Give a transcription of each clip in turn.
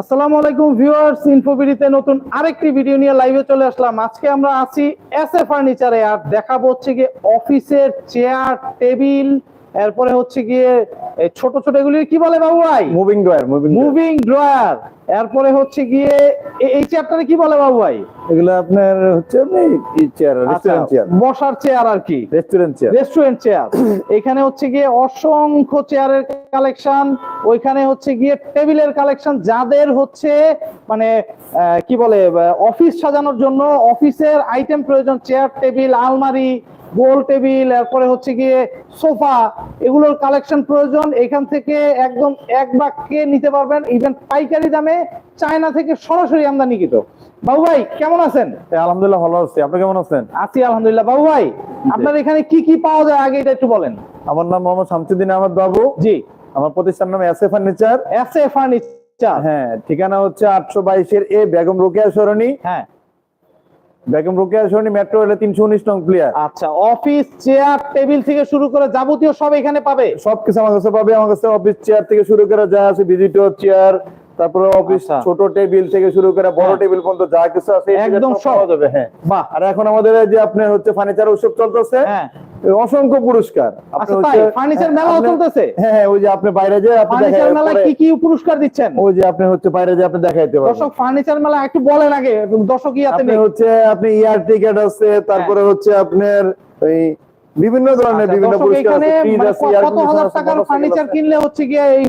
আসসালামু আলাইকুম ভিউয়ার্স ইনফোবিডিতে নতুন আরেকটি ভিডিও নিয়ে লাইভে চলে আসলাম। আজকে আমরা আছি এস এ ফার্নিচারে আর দেখাবো হচ্ছে গিয়ে অফিসের চেয়ার টেবিল এরপরে হচ্ছে গিয়ে এই ছোট ছোট এগুলি কি বলে বাবু ভাই? মুভিং ড্রয়ার মুভিং ড্রয়ার এরপরে হচ্ছে গিয়ে এই চেয়ারটারে কি বলে বাবু ভাই? এগুলো আপনার হচ্ছে চেয়ার আচ্ছা, রেস্টুরেন্ট চেয়ার বসার চেয়ার আর কি। রেস্টুরেন্ট চেয়ার রেস্টুরেন্ট চেয়ার এখানে হচ্ছে গিয়ে অসংখ্য চেয়ারের কালেকশন ওইখানে হচ্ছে গিয়ে টেবিলের কালেকশন যাদের হচ্ছে মানে কি বলে অফিস সাজানোর জন্য অফিসের আইটেম প্রয়োজন চেয়ার টেবিল আলমারি গোল টেবিল এরপরে হচ্ছে গিয়ে সোফা এগুলোর কালেকশন প্রয়োজন। এখান থেকে একদম এক বাক্যে নিতে পারবেন ইভেন পাইকারি দামে চায়না থেকে সরাসরি আমদানিকৃত বাবু ভাই কেমন আছেন? আলহামদুলিল্লাহ ভালো আছি। আপনি কেমন আছেন? আছি আলহামদুলিল্লাহ। বাবু ভাই আপনার এখানে কি কি পাওয়া যায়? আগে এটা একটু বলেন। আমার নাম মোহাম্মদ শামসুদ্দিন আহমদ বাবু। জি। আমার প্রতিষ্ঠান নাম S A furniture S A furniture হ্যাঁ ঠিকানা হচ্ছে আটশো বাইশের এ বেগম রোকেয়া সরণি। হ্যাঁ। বেগম রোকেয়া সরণি মেট্রো রেলে তিনশো উনিশ নং প্লেয়ার আচ্ছা অফিস চেয়ার টেবিল থেকে শুরু করে যাবতীয় সব এখানে পাবে? সবকিছু আমার কাছে পাবে। আমার কাছে অফিস চেয়ার থেকে শুরু করে যা আছে ভিজিটর চেয়ার তারপরে অফিস আচ্ছা। ছোট টেবিল থেকে শুরু করে বড় হ্যাঁ। টেবিল পর্যন্ত যা কিছু আছে একদম সব সব। পাওয়া যাবে হ্যাঁ। আর এখন আমাদের যে আপনার হচ্ছে ফার্নিচার উৎসব চলতেছে? হ্যাঁ। অসংখ্য পুরস্কার। আপনি আচ্ছা হচ্ছে- তাই? ফার্নিচার মেলাও চলতেছে? হ্যাঁ হ্যাঁ ওই যে আপনি বাইরে যে ফার্নিচার কি কি পুরস্কার দিচ্ছেন? ওই যে আপনি হচ্ছে বাইরে যে আপনি দেখাইতে পারবেন। দর্শক ফার্নিচার মেলা একটু বলেন আগে দর্শক ইয়াতে নেই। হচ্ছে আপনি ইয়ার টিকেট আছে তারপরে হচ্ছে আপনার ওই বিভিন্ন ধরনের আচ্ছা, বিভিন্ন পুরস্কার আছে মানে কত হাজার টাকার ফার্নিচার কিনলে হচ্ছে গিয়ে এই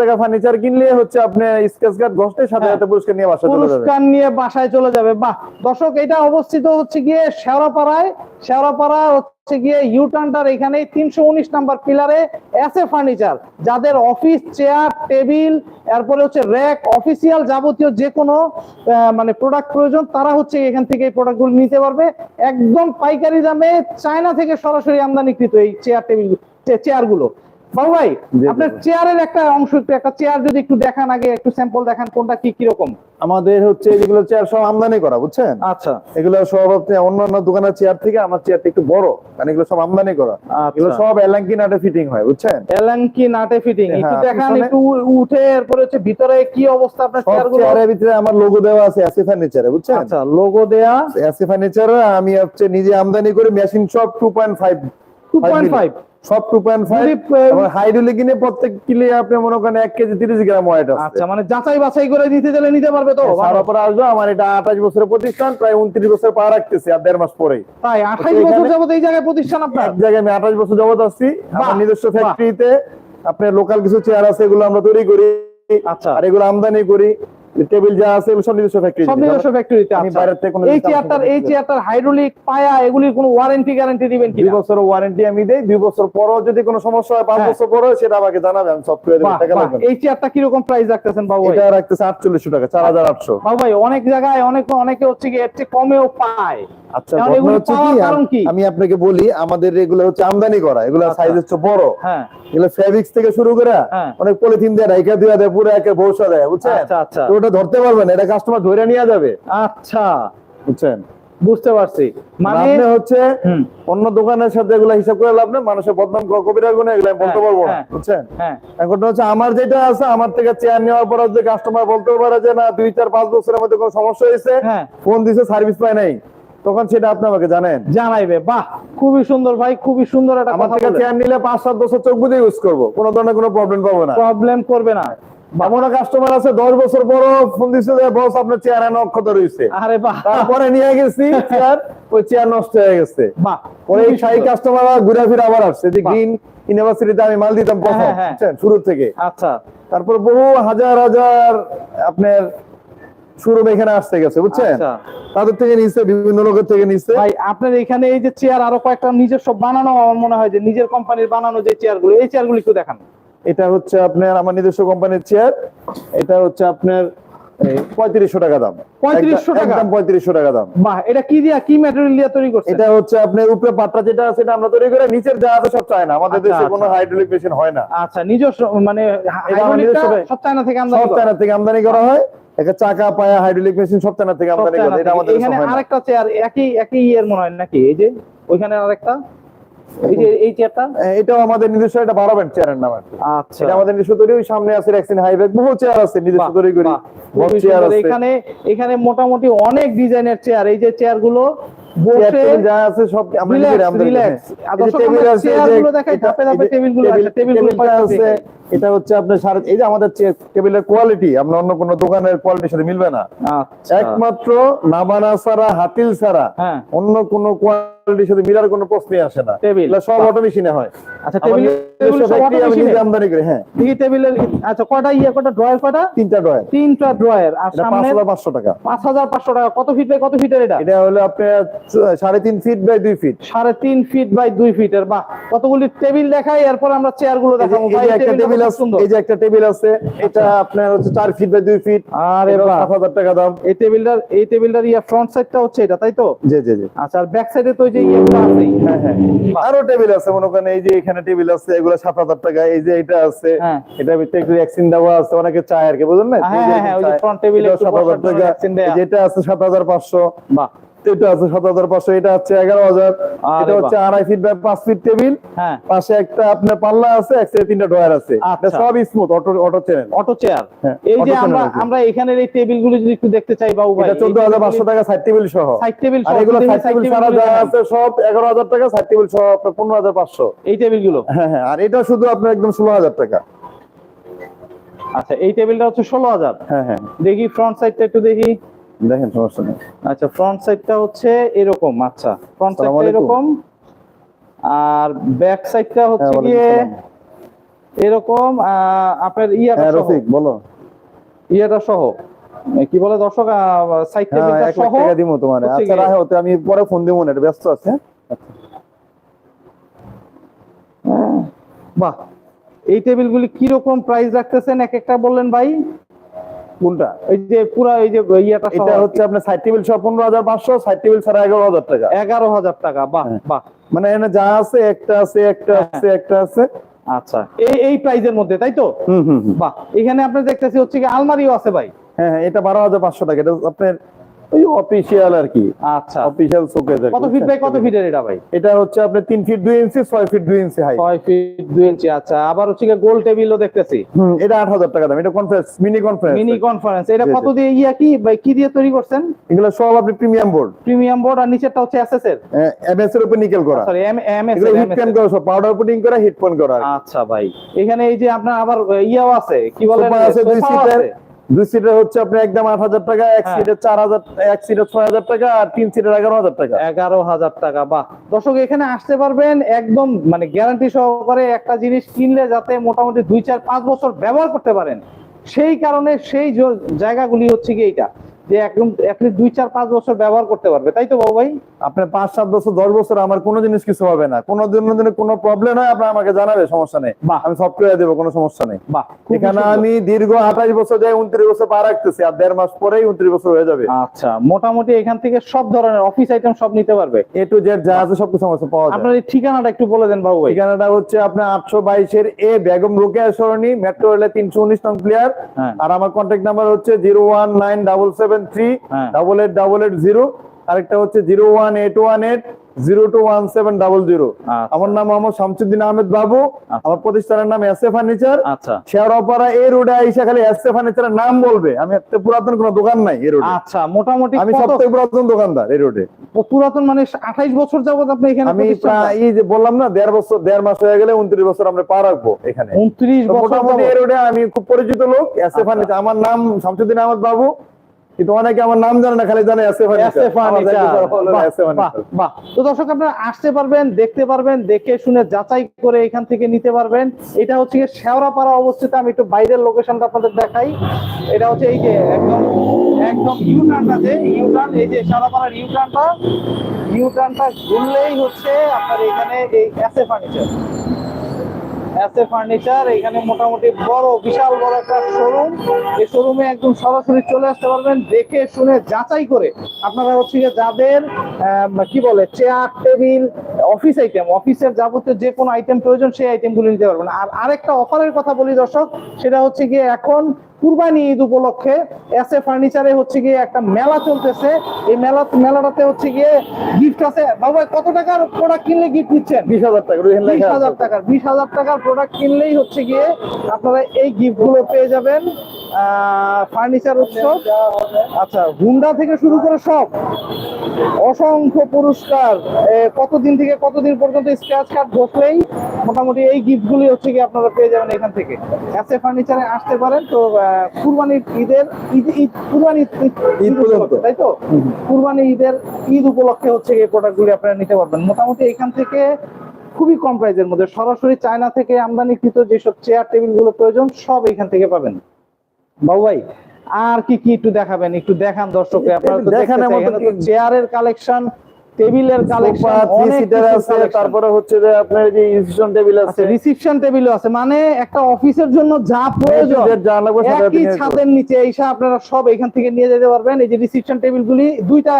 টাকা ফার্নিচার কিনলে হচ্ছে আপনি স্কেচ কার্ড ঘষতে সাথে হ্যাঁ। সাথে পুরস্কার নিয়ে বাসা চলে যাবে। পুরস্কার নিয়ে বাসায় চলে যাবে। বাহ দর্শক এটা অবস্থিত হচ্ছে গিয়ে শেওড়াপাড়ায়। শেওড়াপাড়া হচ্ছে গিয়ে ইউটার্নটার এখানে তিনশো উনিশ নাম্বার পিলারে এস এ ফার্নিচার যাদের অফিস চেয়ার টেবিল এরপরে হচ্ছে র্যাক অফিসিয়াল যাবতীয় যে কোনো মানে প্রোডাক্ট প্রয়োজন, তারা হচ্ছে এখান থেকে এই প্রোডাক্টগুলো নিতে পারবে। একদম পাইকারি দামে চায়না থেকে সরাসরি আমদানিকৃত এই চেয়ার টেবিল চেয়ারগুলো বাবু ভাই আপনার চেয়ারের একটা অংশ একটা চেয়ার যদি একটু দেখান আগে একটু স্যাম্পল দেখান কোনটা কি কীরকম? আমাদের হচ্ছে যেগুলো চেয়ার সব আমদানি করা বুঝছেন? আচ্ছা। এগুলো সব আপনি অন্যান্য দোকানের চেয়ার থেকে আমার চেয়ারটা একটু বড় কারণ এগুলো সব আমদানি করা। এগুলো আচ্ছা সব এলাঙ্কি নাটে ফিটিং হয় বুঝছেন? এলাঙ্কি নাটে ফিটিং একটু হ্যাঁ, দেখান একটু উঠে এরপরে হচ্ছে ভিতরে কি অবস্থা আপনার চেয়ারগুলো? চেয়ারের ভিতরে আমার লোগো দেওয়া আছে এসি ফার্নিচারে বুঝছেন? আচ্ছা লোগো দেয়া এসি ফার্নিচার আমি হচ্ছে নিজে আমদানি করে মেশিন সব টু পয়েন্ট ফাইভ 2.5 সব টু পয়েন্ট ফাইভ হাইড্রোলিক কিনে প্রত্যেক কিলে আপনি মনে করেন এক কেজি তিরিশ গ্রাম ওয়েট আচ্ছা মানে যাচাই বাছাই করে দিতে গেলে নিতে পারবে তো? তার উপরে আসবে আমার এটা আঠাশ বছরের প্রতিষ্ঠান প্রায় উনত্রিশ বছর পা রাখতেছি আর দেড় মাস পরেই। তাই এখানে- বছর যাবত এই জায়গায় প্রতিষ্ঠান আপনার? এক জায়গায় আমি আঠাশ বছর যাবত আসছি আমার নিজস্ব ফ্যাক্টরিতে আপনার লোকাল কিছু চেয়ার আছে এগুলো আমরা তৈরি করি আচ্ছা। আর এগুলো আমদানি করি। টেবিল যা আছে এগুলো সব নিজস্ব ফ্যাক্টরি সব নিজস্ব ফ্যাক্টরিতে থেকে কোনো এই চেয়ারটার এই চেয়ারটার হাইড্রোলিক পায়া এগুলির কোনো ওয়ারেন্টি গ্যারান্টি দিবেন কি দুই বছর ওয়ারেন্টি আমি দেই দুই বছর পরও যদি কোনো সমস্যা হয় পাঁচ হ্যাঁ। বছর পরও সেটা আমাকে করে টাকা লাগবে এই চেয়ারটা কীরকম প্রাইস রাখতেছেন বাবু এটা রাখতেছে আটচল্লিশশো টাকা চার হাজার আটশো। বাবু ভাই অনেক জায়গায় অনেক অনেকে হচ্ছে কি এর চেয়ে কমেও পায়। আচ্ছা কি কি? আমি আপনাকে বলি আমাদের এগুলো হচ্ছে আমদানি করা এগুলো। সাইজ হচ্ছে বড়। হ্যাঁ। এগুলো ফেব্রিক্স থেকে শুরু করে হ্যাঁ। অনেক পলিথিন দিয়ে রাইখা দিয়ে দেয় পুরো একে ভৌসা দেয় বুঝছেন? আচ্ছা আচ্ছা। ওটা ধরতে পারবেন এটা কাস্টমার ধরে নিয়ে যাবে। আচ্ছা। বুঝছেন? বুঝতে পারছি। মানে হচ্ছে অন্য দোকানের সাথে এগুলো হিসাব করে লাভ নেই মানুষের বদনাম কপি রাখব না এগুলো আমি বলতে হ্যাঁ, পারব না হ্যাঁ। বুঝছেন? হ্যাঁ। এখন হচ্ছে আমার যেটা আছে আমার থেকে চেয়ার নেওয়ার পর যে কাস্টমার বলতে পারে যে না দুই চার পাঁচ বছরের মধ্যে কোনো সমস্যা হয়েছে হ্যাঁ। ফোন দিছে সার্ভিস পায় নাই। তখন সেটা আপনি আমাকে জানেন। জানাইবে। বাহ খুবই সুন্দর ভাই খুবই সুন্দর একটা কথা চেয়ার নিলে পাঁচ সাত বছর চোখ বুঝে ইউজ করব কোনো ধরনের কোনো প্রবলেম পাবো না। প্রবলেম করবে না। কাস্টমার আছে দশ বছর ফোন দিচ্ছে যে বস আপনার চেয়ার রয়েছে। আরে বাহ। তারপরে নিয়ে গেছি চেয়ার ওই চেয়ার নষ্ট হয়ে গেছে। বাহ। পরে এই শাহী কাস্টমার ঘুরে ফিরে আবার আসছে যে গ্রিন ইউনিভার্সিটিতে আমি মাল দিতাম প্রথম হ্যাঁ, হ্যাঁ। বুঝছেন শুরু থেকে। আচ্ছা। তারপর বহু হাজার হাজার আপনার শোরুম এখানে আসতে গেছে বুঝছেন? আচ্ছা। তাদের থেকে নিচ্ছে বিভিন্ন লোকের থেকে নিচ্ছে ভাই আপনার এখানে এই যে চেয়ার আরও কয়েকটা নিজস্ব বানানো আমার মনে হয় যে নিজের কোম্পানির বানানো যে চেয়ারগুলো এই চেয়ারগুলো একটু দেখান। এটা হচ্ছে আপনার আমার নিজস্ব কোম্পানির চেয়ার এটা হচ্ছে আপনার পঁয়ত্রিশশো টাকা দাম। 3500 টাকা? পঁয়ত্রিশশো টাকা দাম। বাহ এটা কি দিয়া কি ম্যাটেরিয়াল দিয়ে তৈরি করছে এটা হচ্ছে আপনার উপরে পাটটা যেটা আছে এটা আমরা তৈরি করে নিচের যা আছে সব চায় না। আমাদের আচ্ছা, দেশে কোনো আচ্ছা। হাইড্রোলিক মেশিন হয় না। আচ্ছা নিজস্ব মানে সব চায়না থেকে আমদানি সব করা। চায়না থেকে আমদানি করা হয়। একটা চাকা পায়া হাইড্রোলিক মেশিন সব চায়না থেকে আমদানি করা। এটা আমাদের এখানে আরেকটা চেয়ার একই একই ইয়ের মনে হয় নাকি? এই যে ওইখানে আরেকটা? এই যে এই চেয়ারটা এটাও আমাদের নিজস্ব এটা বারো চেয়ারের নাম আচ্ছা। এটা আমাদের নিজস্ব তৈরি ওই সামনে আছে রেক্সিন হাইব্যাক বহু চেয়ার আছে নিজস্ব তৈরি করি। বাহ, চেয়ার আছে। এখানে এখানে মোটামুটি অনেক ডিজাইনের চেয়ার এই যে চেয়ারগুলো চেয়ার বসে টেবিলগুলো আছে আমরা আমরা চেয়ারগুলো এটা- হচ্ছে আপনার সাড়ে এই যে আমাদের টেবিলের কোয়ালিটি আপনার অন্য কোনো দোকানের কোয়ালিটির সাথে মিলবে না। আচ্ছা। একমাত্র নাবানা ছাড়া হাতিল ছাড়া হ্যাঁ। অন্য কোনো কোয়ালিটির সাথে মিলার কোনো প্রশ্নই আসে না। টেবিল। সব অটো মেশিনে হয়। আচ্ছা টেবিল? আমদানি করি হ্যাঁ। দেখি টেবিলের আচ্ছা ইয়ে ড্রয়ার কয়টা তিনটা ড্রয়ার তিনটা ড্রয়ার আর পাঁচ সামনে হাজার পাঁচশো টাকা। পাঁচ হাজার পাঁচশো টাকা। কত ফিট বাই কত ফিটের এটা? এটা হলো আপনার চ- সাড়ে তিন ফিট বাই দুই ফিট সাড়ে তিন ফিট বাই দুই ফিটের বা কতগুলি টেবিল দেখাই এরপর আমরা চেয়ারগুলো এই দেখাবো। ভাই টেবিল আছে এই যে একটা টেবিল আছে এটা আপনার হচ্ছে চার ফিট বাই দুই ফিট আরে এটাও বাহ। টাকা দাম। এই টেবিলটার এই টেবিলটার ইয়া ফ্রন্ট সাইডটা হচ্ছে এটা তাই তো? জি জি জি। আচ্ছা আর ব্যাক সাইডে তো ওই যে ইয়েগুলো আছেই। হ্যাঁ হ্যাঁ। আরও টেবিল আছে মনে করেন এই যে এখানে টেবিল আছে এগুলো সাত হাজার টাকা এই যে এটা আছে হ্যাঁ। এটা ভিতরে একটু ভ্যাকসিন দেওয়া আছে অনেকে চায় আর কি বুঝলেন না? হ্যাঁ, হ্যাঁ, হ্যাঁ, ওই যে একটু সাত হাজার টাকা। vaccine দেয়া। যেটা আছে সাত হাজার পাঁচশো। বাহ। এটা আছে সাত হাজার পাঁচশো এটা হচ্ছে এগারো হাজার। এটা হচ্ছে আড়াই ফিট বাই পাঁচ ফিট টেবিল। হ্যাঁ। পাশে একটা আপনার পাল্লা আছে এক সাইডে তিনটা ড্রয়ার আছে। আচ্ছা। সব smooth auto auto channel auto chair এই যে আমরা আমরা এখানের এই টেবিলগুলো যদি একটু দেখতে চাই বাবু ভাই এটা চোদ্দ হাজার পাঁচশো টাকা সাইড টেবিল সহ। সাইড টেবিল আর এগুলো সাইড টেবিল ছাড়া যা আছে সব এগারো হাজার টাকা সাইড টেবিল সহ আপনার পনেরো হাজার পাঁচশো। এই টেবিলগুলো হ্যাঁ হ্যাঁ আর এটা শুধু আপনার একদম ষোলো হাজার টাকা। আচ্ছা এই টেবিলটা হচ্ছে ষোলো হাজার। হ্যাঁ হ্যাঁ। দেখি ফ্রন্ট সাইডটা একটু দেখি। দেখেন সমস্যা নেই। আচ্ছা ফ্রন্ট সাইডটা হচ্ছে এরকম আচ্ছা। ফ্রন্ট সাইডটা এরকম আর ব্যাক সাইডটা হ্যাঁ, হচ্ছে ওয়ালাইকুম গিয়ে এরকম আপনার ইয়াটা হ্যাঁ সহ। রফিক বলো। ইয়াটা সহ। কি বলে দর্শক সাইড হ্যাঁ টেবিলটা সহ? টাকা তোমার। আচ্ছা রাহে হতে আমি পরে ফোন দিব না ব্যস্ত আছে হ্যাঁ। বাহ এই টেবিলগুলি কি রকম প্রাইস রাখতেছেন? এক একটা বললেন ভাই। কোনটা? এই যে পুরো এই যে ইয়াটা এটা হচ্ছে আপনার সাইড টেবিল সহ পনেরো হাজার পাঁচশো সাইড টেবিল ছাড়া এগারো হাজার টাকা। এগারো হাজার টাকা বাহ হ্যাঁ। বাহ। মানে এখানে যা আছে একটা আছে একটা হ্যাঁ। আছে একটা আছে। আচ্ছা এই এই প্রাইজের মধ্যে তাই তো? হুম হুম হুম। বাহ এখানে আপনি দেখতেছি হচ্ছে কি আলমারিও আছে ভাই। হ্যাঁ হ্যাঁ এটা বারো হাজার পাঁচশো টাকা। এটা আপনার ওই অফিসিয়াল আর কি। আচ্ছা। অফিসিয়াল কত ফিট বাই কত ফিটের এটা ভাই? এটা হচ্ছে feet inch feet inch high feet inch আচ্ছা। আবার হচ্ছে গোল টেবিলও দেখতেছি। হুম এটা আট হাজার টাকা দাম। এটা conference mini conference mini conference এটা। কত দিয়ে ইয়া কি? ভাই কি দিয়ে তৈরি করছেন? এগুলো সব আপনি প্রিমিয়াম বোর্ড প্রিমিয়াম বোর্ড আর নিচেরটা হচ্ছে এসএস এর এমএস এর উপর নিকেল করা। সরি এম হিট পেন করা সব পাউডার করা হিট পেন করা আচ্ছা ভাই। এখানে এই যে আপনার আবার ইয়াও আছে কি বলে আছে দুই সিটের দুই সিটের হচ্ছে আপনার একদম আট হাজার টাকা এক হ্যাঁ। সিটের চার হাজার এক সিটের ছয় হাজার টাকা আর তিন সিটের এগারো হাজার টাকা। এগারো হাজার টাকা বাহ। দর্শক এখানে আসতে পারবেন একদম মানে গ্যারান্টি সহকারে একটা জিনিস কিনলে যাতে মোটামুটি দুই চার পাঁচ বছর ব্যবহার করতে পারেন। সেই কারণে সেই জায়গাগুলি হচ্ছে কি এইটা যে একদম দুই চার পাঁচ বছর ব্যবহার করতে পারবে। তাই তো বাবু ভাই? আপনার পাঁচ সাত বছর দশ বছর আমার কোনো জিনিস কিছু হবে না। কোনো দিন দিনে কোনো প্রবলেম হয় আপনার আমাকে জানাবে সমস্যা নেই। আমি সফটওয়্যার দেবো কোনো সমস্যা নেই। এখানে আমি দীর্ঘ আঠাশ বছর যাই উনত্রিশ বছর পা রাখতেছি আর দেড় মাস পরেই উনত্রিশ বছর হয়ে যাবে। আচ্ছা মোটামুটি এখান থেকে সব ধরনের অফিস আইটেম সব নিতে পারবে? এ টু জেড যা আছে সবকিছু আমার পাওয়া যায়। আপনার ঠিকানাটা একটু বলে দেন বাবু ঠিকানাটা হচ্ছে আপনার আটশো বাইশের এ বেগম রোকেয়া সরণি মেট্রো রেলে তিনশো উনিশ নং প্লেয়ার আর আমার কন্ট্যাক্ট নাম্বার হচ্ছে zero one nine double seven three. Double eight double eight zero আরেকটা হচ্ছে zero one eight one eight zero two one seven double zero. আচ্ছা। আমার নাম মোহাম্মদ শামসুদ্দিন আহমেদ বাবু। আমার প্রতিষ্ঠানের নাম এস এ ফার্নিচার। আচ্ছা। শেয়ারপাড়া এই রোডে আইসা খালি এস এ ফার্নিচারের নাম বলবে। আমি একটা পুরাতন কোনো দোকান নাই এই রোডে। আচ্ছা মোটামুটি আমি সবথেকে পুরাতন দোকানদার এই রোডে। পুরাতন মানে আঠাইশ বছর যাবত আপনি এখানে আমি এই যে বললাম না দেড় বছর দেড় মাস হয়ে গেলে উনত্রিশ বছর আমরা পা রাখব এখানে। উনত্রিশ মোটামুটি এই রোডে আমি খুব পরিচিত লোক এস এ আচ্ছা। ফার্নিচার। আমার নাম শামসুদ্দিন আহমদ বাবু। কিন্তু অনেকে আমার নাম জানে না খালি জানে। তো দর্শক আপনারা আসতে পারবেন দেখতে পারবেন দেখে শুনে যাচাই করে এখান থেকে নিতে পারবেন। এটা হচ্ছে শেওড়াপাড়া অবস্থিত আমি একটু বাইরের লোকেশনটা আপনাদের দেখাই। এটা হচ্ছে এই যে একদম একদম ইউটার্নটা যে ইউটার্ন এই যে শেওড়াপাড়ার ইউটার্নটা ইউটার্নটা ঘুরলেই হচ্ছে আপনার এখানে এই এসএ ফার্নিচার এসএ ফার্নিচার, এখানে মোটামুটি বড়, বিশাল বড় একটা শোরুম এই শোরুমে একদম সরাসরি চলে আসতে পারবেন, দেখে শুনে যাচাই করে আপনারা হচ্ছে যাদের কি বলে চেয়ার টেবিল অফিস আইটেম অফিসের যাবতীয় যে কোনো আইটেম প্রয়োজন, সেই আইটেমগুলো নিতে পারবেন। আর আরেকটা অফারের কথা বলি দর্শক, সেটা হচ্ছে গিয়ে এখন কুরবানি ঈদ উপলক্ষে এস এ ফার্নিচারে হচ্ছে গিয়ে একটা মেলা চলতেছে। এই মেলা মেলাটাতে হচ্ছে গিয়ে গিফট আছে। বাবা কত টাকার প্রোডাক্ট কিনলে গিফট দিচ্ছেন বিশ হাজার টাকা বিশ হাজার টাকার বিশ হাজার টাকার প্রোডাক্ট কিনলেই হচ্ছে গিয়ে আপনারা এই গিফটগুলো পেয়ে যাবেন। ফার্নিচার উৎসব আচ্ছা হুন্ডা থেকে শুরু করে সব। অসংখ্য পুরস্কার। কতদিন থেকে কতদিন পর্যন্ত স্ক্র্যাচ কার্ড বসলেই মোটামুটি এই গিফট গুলি হচ্ছে কি আপনারা পেয়ে যাবেন এখান থেকে। এসে ফার্নিচারে আসতে পারেন তো কুরবানির ঈদের ঈদ ঈদ কুরবানি ঈদ তাই তো? কুরবানি ঈদের ঈদ উপলক্ষে হচ্ছে এই প্রোডাক্ট গুলি আপনারা নিতে পারবেন। মোটামুটি এখান থেকে খুবই কম প্রাইজের মধ্যে। সরাসরি চায়না থেকে আমদানিকৃত যেসব চেয়ার টেবিলগুলো প্রয়োজন সব এখান থেকে পাবেন। বাবু ভাই আর কি কি একটু দেখাবেন? একটু দেখান দর্শককে আপনারা তো কি- চেয়ারের কালেকশন টেবিলের কালেকশন অনেক আছে তারপরে হচ্ছে যে আপনার যে রিসেপশন টেবিল আছে। রিসিপশন টেবিলও আছে। মানে একটা অফিসের জন্য যা প্রয়োজন যে যা লাগবে একই ছাদের নিচে এইসা আপনারা সব এখান থেকে নিয়ে যেতে পারবেন। এই যে রিসিপশন টেবিল গুলি দুইটা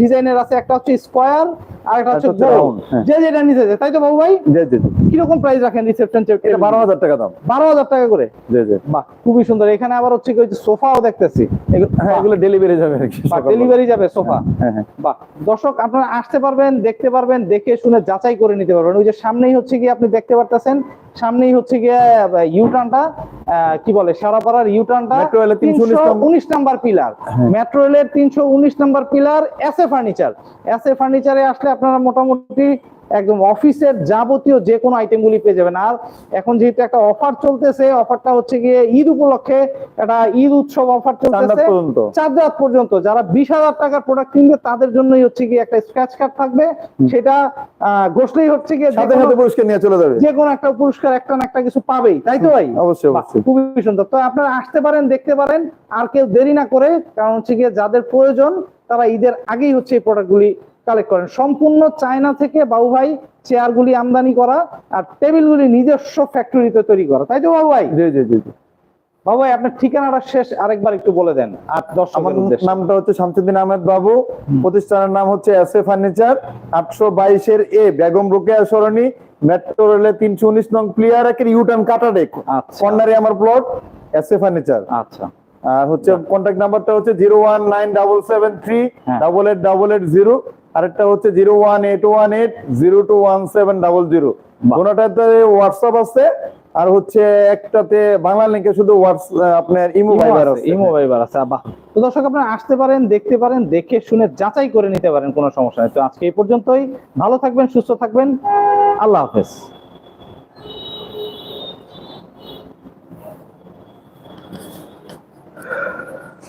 ডিজাইনের আছে একটা হচ্ছে স্কোয়ার আর হচ্ছে গোল হ্যাঁ। যে যেটা নিতে যায় তাই তো বাবু ভাই? জি জি জি। কীরকম প্রাইস রাখেন রিসেপশন এটা টেবিল বারো হাজার টাকা দাম। বারো হাজার টাকা করে? জি জি বাহ খুবই সুন্দর। এখানে আবার হচ্ছে কি সোফাও দেখতেছি। এগুলো- হ্যাঁ ডেলিভারি যাবে আর কি ডেলিভারি যাবে সোফা। হ্যাঁ হ্যাঁ। বাহ দর্শক আপনারা আসতে পারবেন দেখতে পারবেন দেখে শুনে যাচাই করে নিতে পারবেন। ওই যে সামনেই হচ্ছে কি আপনি দেখতে পারতেছেন সামনেই হচ্ছে গিয়ে ইউটার্নটা কি বলে সারাপাড়ার ইউটার্নটা Metro এর 319 নম্বর- উনিশ নাম্বার পিলার মেট্রো রেলের তিনশো উনিশ number pillar S A furniture S A ফার্নিচারে আসলে আপনারা মোটামুটি একদম অফিসের যাবতীয় যে কোনো আইটেম গুলি পেয়ে যাবেন। আর এখন যেহেতু একটা অফার চলতেছে অফারটা হচ্ছে গিয়ে ঈদ উপলক্ষে একটা ঈদ উৎসব অফার চলতেছে। চার রাত পর্যন্ত। যারা বিশ হাজার টাকার প্রোডাক্ট কিনবে তাদের জন্যই হচ্ছে কি একটা স্ক্র্যাচ কার্ড থাকবে। সেটা ঘষলেই হচ্ছে গিয়ে সাথে সাথে পুরস্কার নিয়ে চলে যাবে। যে কোনো একটা পুরস্কার একটা না একটা কিছু পাবেই। তাই তো ভাই? অবশ্যই অবশ্যই। খুবই সুন্দর। তো আপনারা আসতে পারেন দেখতে পারেন আর কেউ দেরি না করে কারণ হচ্ছে গিয়ে যাদের প্রয়োজন তারা ঈদের আগেই হচ্ছে এই প্রোডাক্টগুলি কালেক্ট করেন। সম্পূর্ণ চায়না থেকে বাবু ভাই চেয়ারগুলি আমদানি করা আর টেবিলগুলি নিজস্ব ফ্যাক্টরিতে তৈরি করা। তাই তো বাবু ভাই জি জি জি জি। বাবু ভাই আপনার ঠিকানাটা শেষ আরেকবার একটু বলে দেন আর দর্শকের উদ্দেশ্যে। নামটা হচ্ছে শামসুদ্দিন আহমেদ বাবু। প্রতিষ্ঠানের নাম হচ্ছে এস এ ফার্নিচার আটশো বাইশের এ বেগম রোকেয়া সরণি মেট্রো রেলের তিনশো উনিশ নং প্লেয়ার একের ইউটার্ন কাটাডে আচ্ছা। কর্নারে আমার প্লট এস এ ফার্নিচার আচ্ছা। আর হচ্ছে কন্ট্যাক্ট নাম্বারটা হচ্ছে zero one nine double seven three. Double eight double eight zero আরেকটা হচ্ছে zero one eight one eight zero two one seven double zero. কোনোটাতে WhatsApp আছে আর হচ্ছে একটাতে বাংলা লিঙ্কে শুধু আপনার ইমো ভাইবার আছে ইমো ভাইবার আছে বাহ। তো দর্শক আপনারা আসতে পারেন দেখতে পারেন দেখে শুনে যাচাই করে নিতে পারেন কোনো সমস্যা নেই। তো আজকে এই পর্যন্তই। ভালো থাকবেন সুস্থ থাকবেন। আল্লাহ হাফেজ।